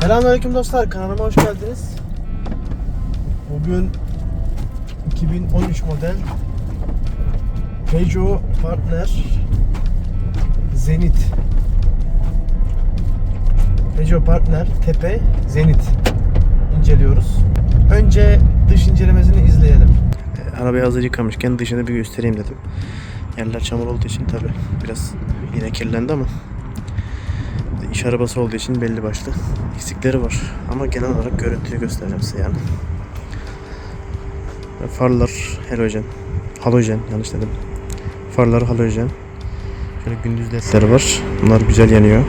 Selamünaleyküm dostlar, kanalıma hoş geldiniz. Bugün 2013 model Peugeot Partner Zenit Peugeot Partner Tepe Zenit inceliyoruz. Önce dış incelemesini izleyelim. Arabayı hazır yıkamışken dışını bir göstereyim dedim. Yerler çamur olduğu için tabi biraz yine kirlendi ama İş arabası olduğu için belli başlı eksikleri var. Ama genel olarak görüntüyü göstereceğim size yani. Farlar halojen. Halojen yanlış dedim. Farlar halojen. Şöyle gündüz ledleri var. Bunlar güzel yanıyor.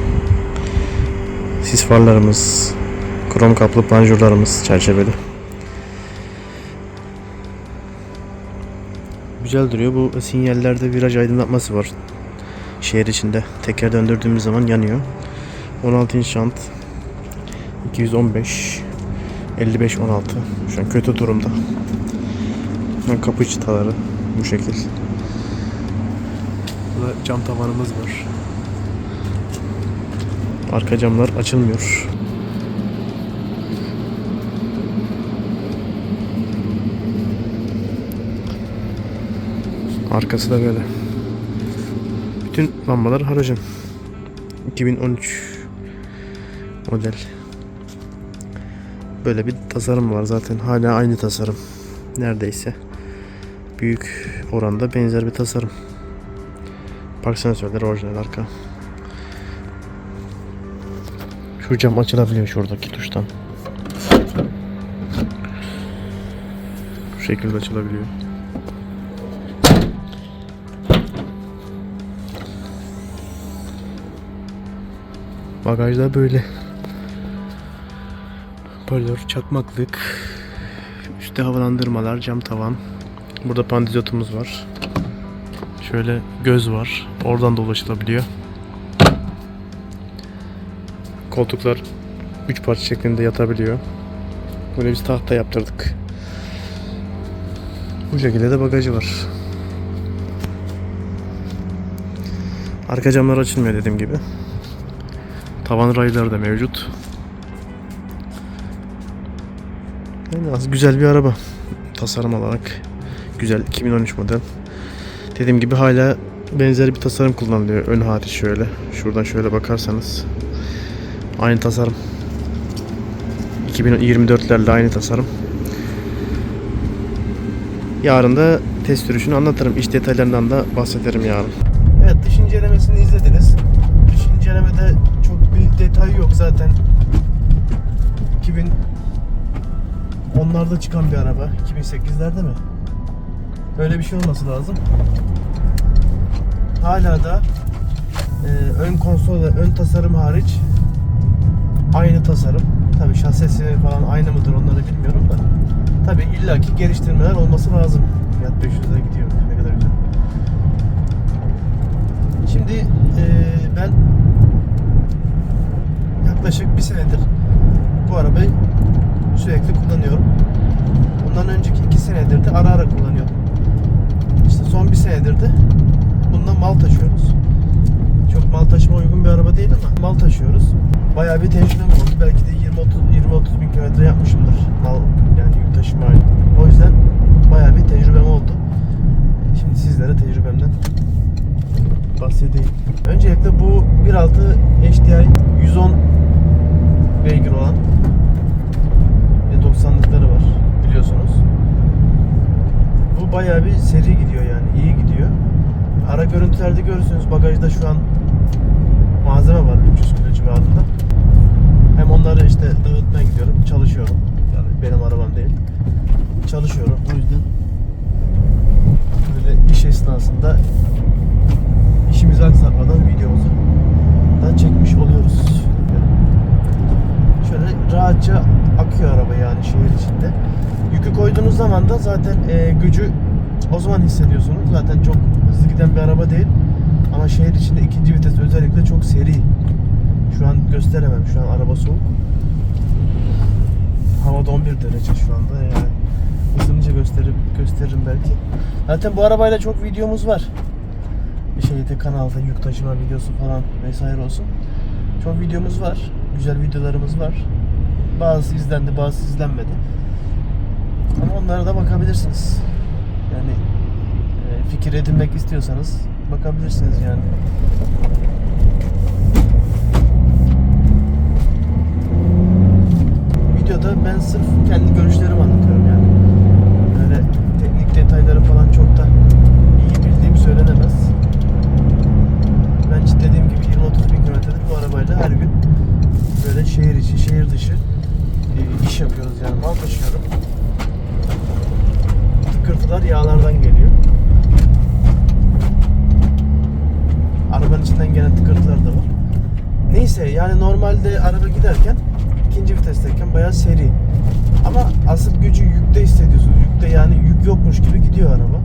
Sis farlarımız, krom kaplı panjurlarımız çerçeveli. Güzel duruyor. Bu sinyallerde viraj aydınlatması var. Şehir içinde. Teker döndürdüğümüz zaman yanıyor. 16 inç şant 215 55 16 şu an kötü durumda. Kapı çıtaları bu şekil. Burada cam tavanımız var. Arka camlar açılmıyor. Arkası da böyle. Bütün lambalar halojen 2013 model. Böyle bir tasarım var zaten. Hala aynı tasarım. Neredeyse. Büyük oranda benzer bir tasarım. Park sensörleri orijinal arka. Şu cam açılabiliyor şuradaki tuştan. Bu şekilde açılabiliyor. Bagajda böyle. Hoparlör, çakmaklık, üstte havalandırmalar, cam tavan. Burada pandizotumuz var. Şöyle göz var. Oradan da ulaşılabiliyor. Koltuklar 3 parça şeklinde yatabiliyor. Böyle biz tahta yaptırdık. Bu şekilde de bagajı var. Arka camlar açılmıyor dediğim gibi. Tavan rayları da mevcut. Yani az güzel bir araba. Tasarım olarak güzel 2013 model. Dediğim gibi hala benzer bir tasarım kullanılıyor. Ön hariç şöyle. Şuradan şöyle bakarsanız aynı tasarım. 2024'lerle aynı tasarım. Yarın da test sürüşünü anlatırım. İç detaylarından da bahsederim yarın. Evet dış incelemesini izlediniz. Dış incelemede çok bir detay yok zaten. 90'larda çıkan bir araba. 2008'lerde mi? Böyle bir şey olması lazım. Hala da e, ön konsol ve ön tasarım hariç aynı tasarım. Tabi şasisi falan aynı mıdır onları bilmiyorum da. Tabi illaki geliştirmeler olması lazım. Fiyat 500'e gidiyor. Ne kadar güzel. Şimdi e, ben yaklaşık bir senedir bu arabayı sürekli kullanıyorum. Bundan önceki iki senedir de ara ara kullanıyordum. İşte son bir senedir de bundan mal taşıyoruz. Çok mal taşıma uygun bir araba değil ama mal taşıyoruz. Bayağı bir tecrübem oldu. Belki de 20-30 bin kilometre yapmışımdır mal yani yük taşıma. O yüzden bayağı bir tecrübem oldu. Şimdi sizlere tecrübemden bahsedeyim. Öncelikle bu 1.6 HDI 110 beygir olan ve 90'lıkları var biliyorsunuz. Bu bayağı bir seri gidiyor yani iyi gidiyor. Ara görüntülerde görürsünüz bagajda şu an malzeme var 300 kilo civarında. Hem onları işte dağıtmaya gidiyorum, çalışıyorum. Yani benim arabam değil. Çalışıyorum. O yüzden böyle iş esnasında işimizi aksatmadan videomuzu da çekmiş oluyoruz. Şöyle rahatça akıyor araba yani şehir içinde. Yükü koyduğunuz zaman da zaten e, gücü o zaman hissediyorsunuz. Zaten çok hızlı giden bir araba değil. İçinde ikinci vites özellikle çok seri. Şu an gösteremem. Şu an araba soğuk. Havada 11 derece şu anda yani. Isınınca gösterip gösteririm belki. Zaten bu arabayla çok videomuz var. Bir şeyde kanalda yük taşıma videosu falan vesaire olsun. Çok videomuz var. Güzel videolarımız var. Bazısı izlendi, bazısı izlenmedi. Ama onlara da bakabilirsiniz. Yani e, fikir edinmek istiyorsanız bakabilirsiniz yani. Videoda ben sırf kendi görüşlerimi anlatıyorum yani. Böyle teknik detayları falan çok da iyi bildiğim söylenemez. Ben dediğim gibi 20-30 bin kilometredir bu arabayla her gün böyle şehir içi, şehir dışı e, iş yapıyoruz yani mal taşıyorum. Tıkırtılar yağlardan geliyor. Arabanın içinden gelen tıkırtılar da var. Neyse yani normalde araba giderken ikinci vitesteyken bayağı seri. Ama asıl gücü yükte hissediyorsun. Yükte yani yük yokmuş gibi gidiyor araba.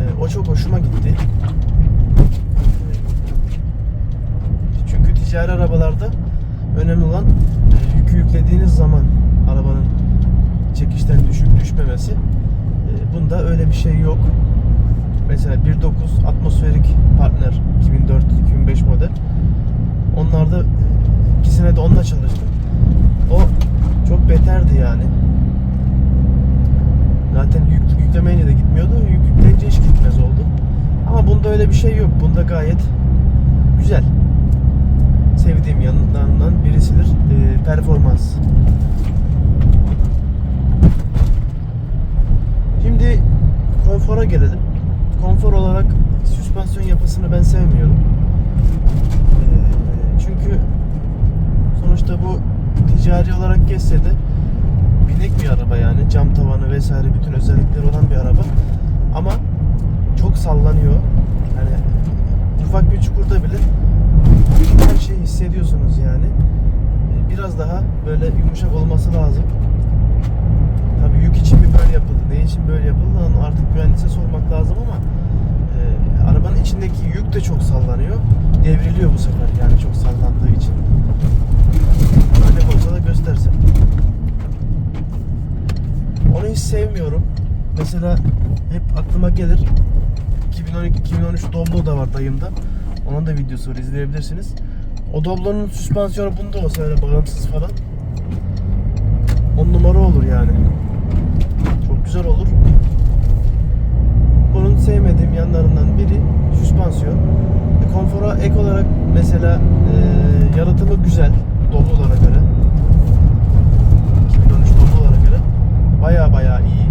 Ee, o çok hoşuma gitti. Çünkü ticari arabalarda önemli olan e, yükü yüklediğiniz zaman arabanın çekişten düşüp düşmemesi. E, bunda öyle bir şey yok. Mesela 1.9 atmosferik partner 2004-2005 model. Onlarda e, ikisine de onunla çalıştım. O çok beterdi yani. Zaten yük, yüklemeyle de gitmiyordu. Yük yükleyince hiç gitmez oldu. Ama bunda öyle bir şey yok. Bunda gayet güzel. Sevdiğim yanlarından birisidir. e, performans. Şimdi konfora gelelim. Konfor olarak süspansiyon yapısını ben sevmiyorum. E, çünkü sonuçta bu ticari olarak geçse de binek bir araba yani cam tavanı vesaire bütün özellikleri olan bir araba. Ama çok sallanıyor. Yani ufak bir çukurda bile her şeyi hissediyorsunuz yani. Biraz daha böyle yumuşak olması lazım. Tabii yük için mi böyle yapıldı ne için böyle yapıldı onu artık mühendise sormak lazım ama e, arabanın içindeki yük de çok sallanıyor. Devriliyor bu sefer yani çok sallandığı için. Örnek olsa da göstersen. Onu hiç sevmiyorum. Mesela hep aklıma gelir. 2012-2013 Doblo da var dayımda. Onun da videosu var izleyebilirsiniz. O Doblo'nun süspansiyonu bunda olsa öyle bağımsız falan. 10 numara olur yani. Çok güzel olur. Bunun sevmediğim yanlarından biri süspansiyon. E, konfora ek olarak mesela e, yalıtımı güzel. Doblo'lara göre. 2013 Doblo'lara göre. Baya baya iyi.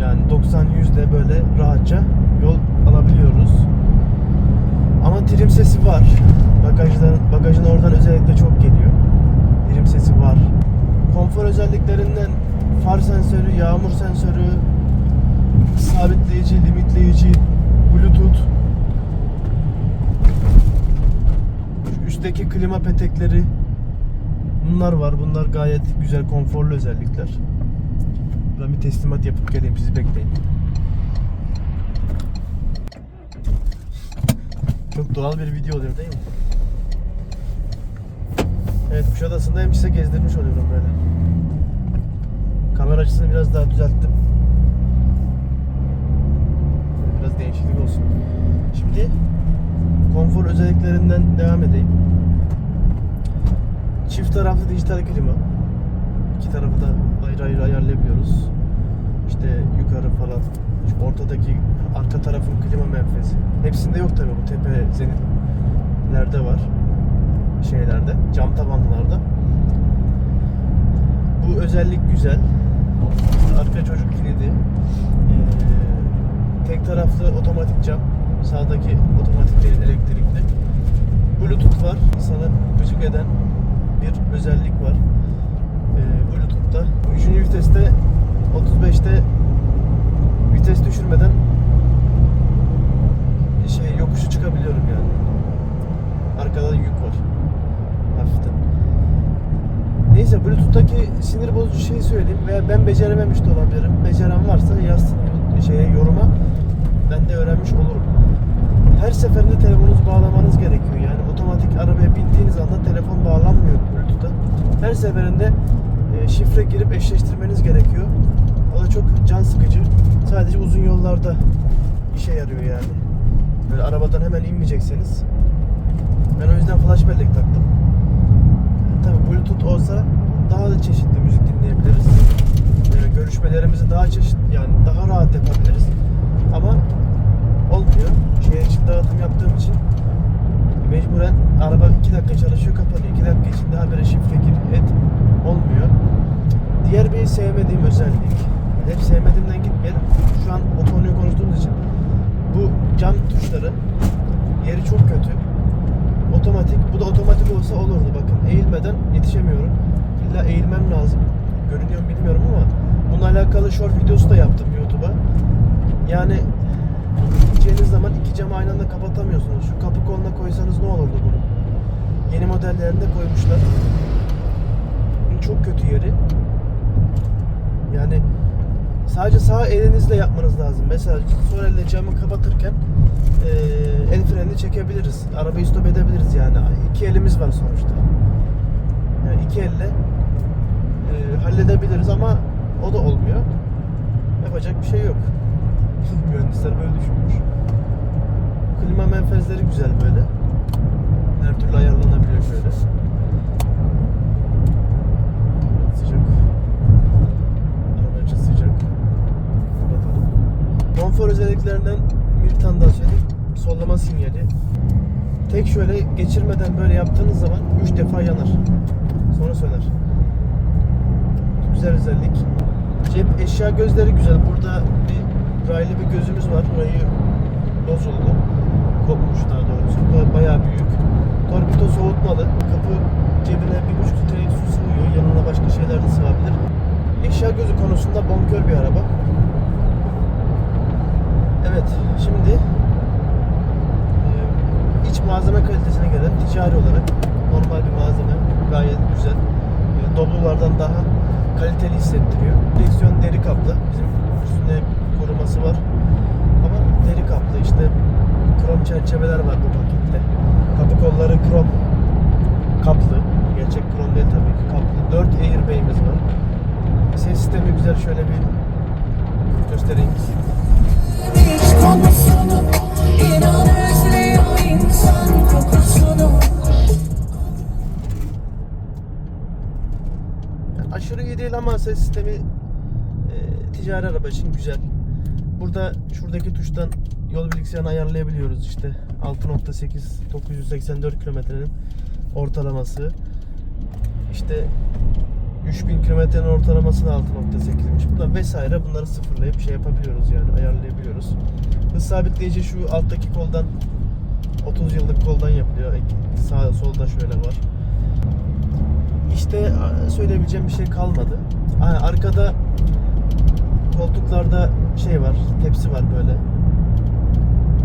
Yani 90-100'de böyle rahatça yol alabiliyoruz. Ama trim sesi var. Bagajların, bagajın oradan özellikle çok geliyor. Trim sesi var. Konfor özelliklerinden far sensörü, yağmur sensörü, sabitleyici, limitleyici, bluetooth, üstteki klima petekleri bunlar var. Bunlar gayet güzel, konforlu özellikler. Ben bir teslimat yapıp geleyim sizi bekleyin. Çok doğal bir video oluyor değil mi? Evet Kuşadası'ndayım size gezdirmiş oluyorum böyle. Kamera açısını biraz daha düzelttim. Biraz değişiklik olsun. Şimdi konfor özelliklerinden devam edeyim. Çift taraflı dijital klima. İki tarafı da ayrı ayrı ayarlayabiliyoruz. İşte yukarı falan. Şu ortadaki arka tarafın klima menfezi. Hepsinde yok tabii bu tepe zenitlerde var. Şeylerde, cam tavanlılarda. Bu özellik güzel. Arka çocuk kilidi. Ee, tek taraflı otomatik cam. Sağdaki otomatik değil, elektrikli. Bluetooth var. İnsanı gıcık eden bir özellik var. Ee, Bluetooth'ta. 3. viteste 35'te vites düşürmeden şey yokuşu çıkabiliyorum yani. Arkada yük var. Hafiften. Neyse Bluetooth'taki sinir bozucu şeyi söyleyeyim veya ben becerememiş de olabilirim. Beceren varsa yazsın şeye yoruma. Ben de öğrenmiş olurum. Her seferinde telefonunuzu bağlamanız gerekiyor. Her seferinde e, şifre girip eşleştirmeniz gerekiyor. O da çok can sıkıcı. Sadece uzun yollarda işe yarıyor yani. Böyle arabadan hemen inmeyecekseniz. Ben o yüzden flash bellek taktım. Tabii Bluetooth olsa daha da çeşitli müzik dinleyebiliriz. Ee, görüşmelerimizi daha çeşit yani daha rahat yapabiliriz. Ama olmuyor. Şehir için dağıtım yaptığım için mecburen araba 2 dakika çalışıyor kapanıyor. 2 dakika içinde habere şifre gir et olmuyor. Diğer bir sevmediğim özellik. Hep sevmediğimden gitmeyelim. Şu an o konuyu konuştuğumuz için bu cam tuşları yeri çok kötü. Otomatik. Bu da otomatik olsa olurdu bakın. Eğilmeden yetişemiyorum. İlla eğilmem lazım. Görünüyor bilmiyorum ama bununla alakalı short videosu da yaptım YouTube'a. Yani gideceğiniz zaman iki camı aynı anda kapatamıyorsunuz. Şu kapı koluna koysanız ne olurdu bunu? Yeni modellerinde koymuşlar. Çok kötü yeri. Yani sadece sağ elinizle yapmanız lazım. Mesela sol elle camı kapatırken eee el frenini çekebiliriz. Arabayı stop edebiliriz yani. İki elimiz var sonuçta. Yani iki elle eee, halledebiliriz ama o da olmuyor. Yapacak bir şey yok. Mühendisler böyle düşünmüş. Klima menfezleri güzel böyle. Her türlü ayarlanabiliyor şöyle. Sıcak. Araba içi sıcak. Kapatalım. Konfor özelliklerinden bir tane daha söyleyeyim. Sollama sinyali. Tek şöyle geçirmeden böyle yaptığınız zaman 3 defa yanar. Sonra söner. Güzel özellik. Cep eşya gözleri güzel. Burada bir raylı bir gözümüz var. Rayı bozuldu. Kopmuş daha doğrusu. Bayağı büyük. Torpido soğutmalı. Kapı cebine bir buçuk litrelik su sığıyor. Yanına başka şeyler de sığabilir. Eşya gözü konusunda bonkör bir araba. Evet, şimdi iç malzeme kalitesine göre ticari olarak normal bir malzeme gayet güzel. Doblolardan daha kaliteli hissettiriyor. Direksiyon deri kaplı. Bizim koruması var. Ama deri kaplı işte krom çerçeveler var bu pakette. Kapı kolları krom kaplı. Gerçek krom değil tabii ki kaplı. 4 airbag'imiz var. Ses sistemi güzel şöyle bir göstereyim. Hiç konusunu inan özlüyor insan kokusunu Yani aşırı iyi değil ama ses sistemi e, ticari araba için güzel. Burada şuradaki tuştan yol bilgisayarını ayarlayabiliyoruz işte 6.8 984 kilometrenin ortalaması. İşte 3000 kilometrenin ortalaması da 6.8'miş. Burada vesaire bunları sıfırlayıp şey yapabiliyoruz yani ayarlayabiliyoruz. Hız sabitleyici şu alttaki koldan 30 yıllık koldan yapılıyor. Sağ solda şöyle var. İşte söyleyebileceğim bir şey kalmadı. Ha, arkada koltuklarda şey var, tepsi var böyle.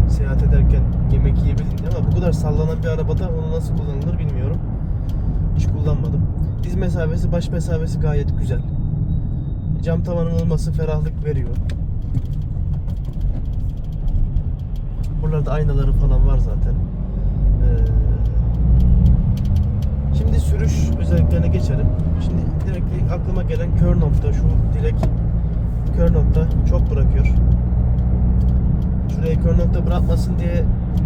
Seyahat ederken yemek yiyebilin diye ama bu kadar sallanan bir arabada onu nasıl kullanılır bilmiyorum. Hiç kullanmadım. Diz mesafesi, baş mesafesi gayet güzel. Cam tavanın olması ferahlık veriyor. Buralarda aynaları falan var zaten. Ee, Şimdi sürüş özelliklerine geçelim. Şimdi direkt aklıma gelen kör nokta şu direkt kör nokta çok bırakıyor. Şuraya kör nokta bırakmasın diye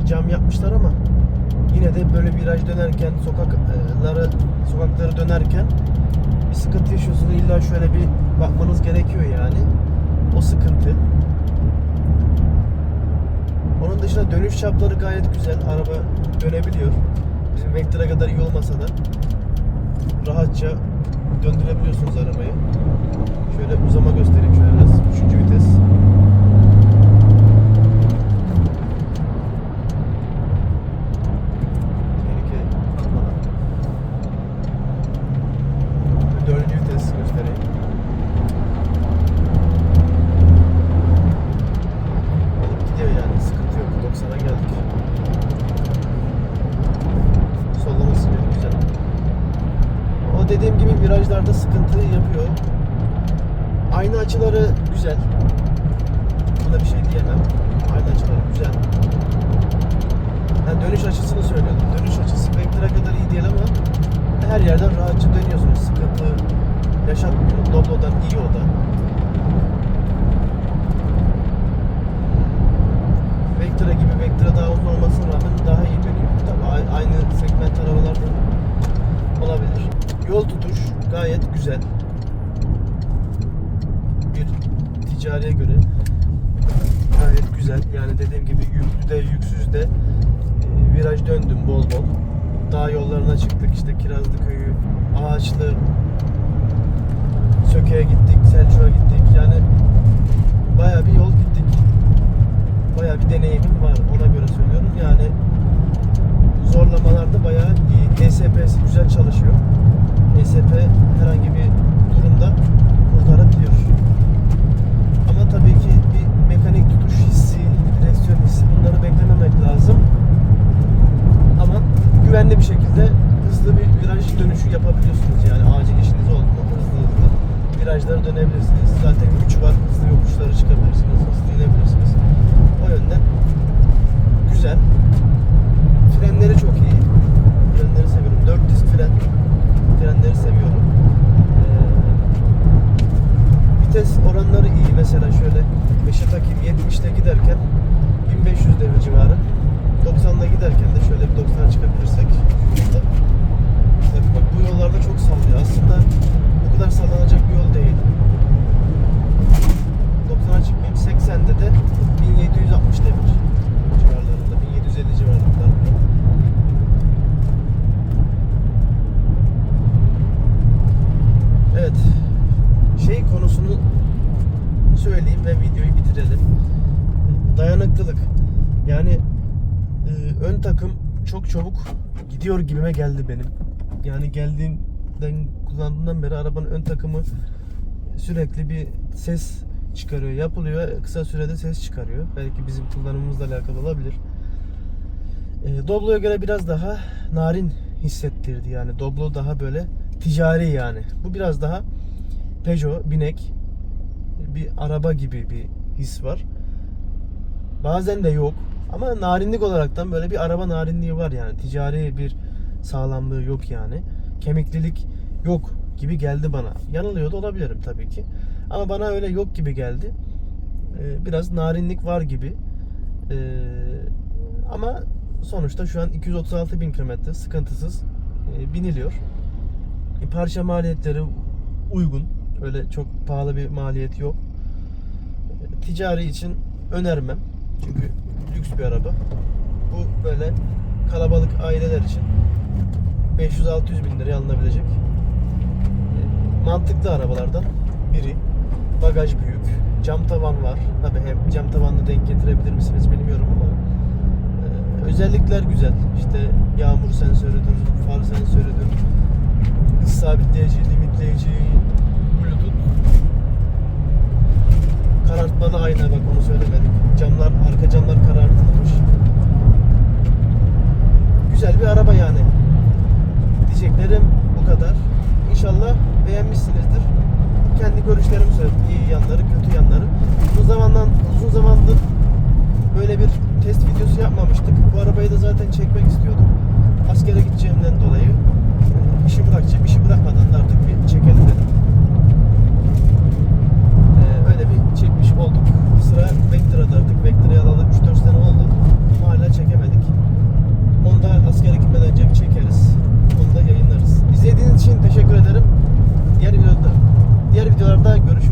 cam yapmışlar ama yine de böyle viraj dönerken sokakları sokakları dönerken bir sıkıntı yaşıyorsunuz illa şöyle bir bakmanız gerekiyor yani. O sıkıntı. Onun dışında dönüş çapları gayet güzel. Araba dönebiliyor. Bizim Vectra kadar iyi olmasa da rahatça döndürebiliyorsunuz arabayı. Şöyle uzama göstereyim şöyle biraz. Üçüncü vites. Tehlike atmadan. Dördüncü vites göstereyim. Alıp gidiyor yani sıkıntı yok. 90'a geldik. Sollaması bile güzel. O dediğim gibi virajlarda sıkıntı yapıyor. Güzel. Buna bir şey diyemem. Aynı açıları güzel. Yani dönüş açısını söylüyorum. Dönüş açısı Vectra kadar iyi değil ama her yerden rahatça dönüyorsunuz. Sıkıntı yaşatmıyor. Doblo'dan iyi o da. Vectra gibi Vectra daha uzun olmasına rağmen daha iyi dönüyor. Tabii aynı segment arabalarda olabilir. Ticariye göre gayet güzel. Yani dediğim gibi yüklü de yüksüz de e, viraj döndüm bol bol. Dağ yollarına çıktık işte Kirazlı Köyü, Ağaçlı, Söke'ye gittik, Selçuk'a gittik. Yani bayağı bir yol gittik. Bayağı bir deneyimim var ona göre söylüyorum. Yani zorlamalarda bayağı iyi. ESP'si güzel çalışıyor. ESP herhangi bir durumda tabii ki bir mekanik tutuş hissi, direksiyon hissi bunları beklememek lazım. Ama güvenli bir şekilde hızlı bir viraj dönüşü yapabiliyorsunuz. Yani acil işiniz oldu mu hızlı hızlı virajları dönebilirsiniz. Zaten güç var. Hızlı yokuşları çıkabilirsiniz. Hızlı inebilirsiniz. O yönden güzel. Frenleri çok iyi. Frenleri seviyorum. 4 disk fren. Frenleri seviyorum. Ee, vites oranları iyi. Mesela şöyle 5'e takayım 70'te giderken 1500 devir civarı. 90'da giderken de şöyle bir 90'a çıkabilirsek şurada. Tabii bak bu yollarda çok sallıyor. Aslında bu kadar sallanacak bir yol değil. 90'a çıkmayayım. 80'de de 1760 devir civarlarında. 1750 civarlarında. Evet. Şey konusunu söyleyeyim ve videoyu bitirelim. Dayanıklılık. Yani e, ön takım çok çabuk gidiyor gibime geldi benim. Yani geldiğimden kullandığımdan beri arabanın ön takımı sürekli bir ses çıkarıyor, yapılıyor. Kısa sürede ses çıkarıyor. Belki bizim kullanımımızla alakalı olabilir. E, Doblo'ya göre biraz daha narin hissettirdi yani. Doblo daha böyle ticari yani. Bu biraz daha Peugeot, binek bir araba gibi bir his var. Bazen de yok. Ama narinlik olaraktan böyle bir araba narinliği var yani. Ticari bir sağlamlığı yok yani. Kemiklilik yok gibi geldi bana. Yanılıyor da olabilirim tabii ki. Ama bana öyle yok gibi geldi. Ee, biraz narinlik var gibi. Ee, ama sonuçta şu an 236 bin kilometre sıkıntısız e, biniliyor. E, parça maliyetleri uygun. Öyle çok pahalı bir maliyet yok. Ticari için önermem. Çünkü lüks bir araba. Bu böyle kalabalık aileler için 500-600 bin liraya alınabilecek e, mantıklı arabalardan biri. Bagaj büyük. Cam tavan var. Tabi hem cam tavanla denk getirebilir misiniz bilmiyorum ama e, özellikler güzel. İşte yağmur sensörüdür, far sensörüdür, hız sabitleyici, limitleyici, bluetooth Karartmalı ayna bak onu söylemedik. Camlar, arka camlar karartılmış. Güzel bir araba yani. Diyeceklerim bu kadar. İnşallah beğenmişsinizdir. Kendi görüşlerimi söyledim. İyi yanları, kötü yanları. Uzun zamandan uzun zamandır böyle bir test videosu yapmamıştık. Bu arabayı da zaten çekmek istiyordum. Askere gideceğimden dolayı e, işi bırakacağım. İşi bırakmadan da artık bir aşık olduk. Sıra Vectra'da artık. Vectra'ya alalı 3-4 sene oldu. Ama hala çekemedik. Onu da askere gitmeden önce çekeriz. Onu da yayınlarız. İzlediğiniz için teşekkür ederim. Diğer videoda, diğer videolarda görüşürüz.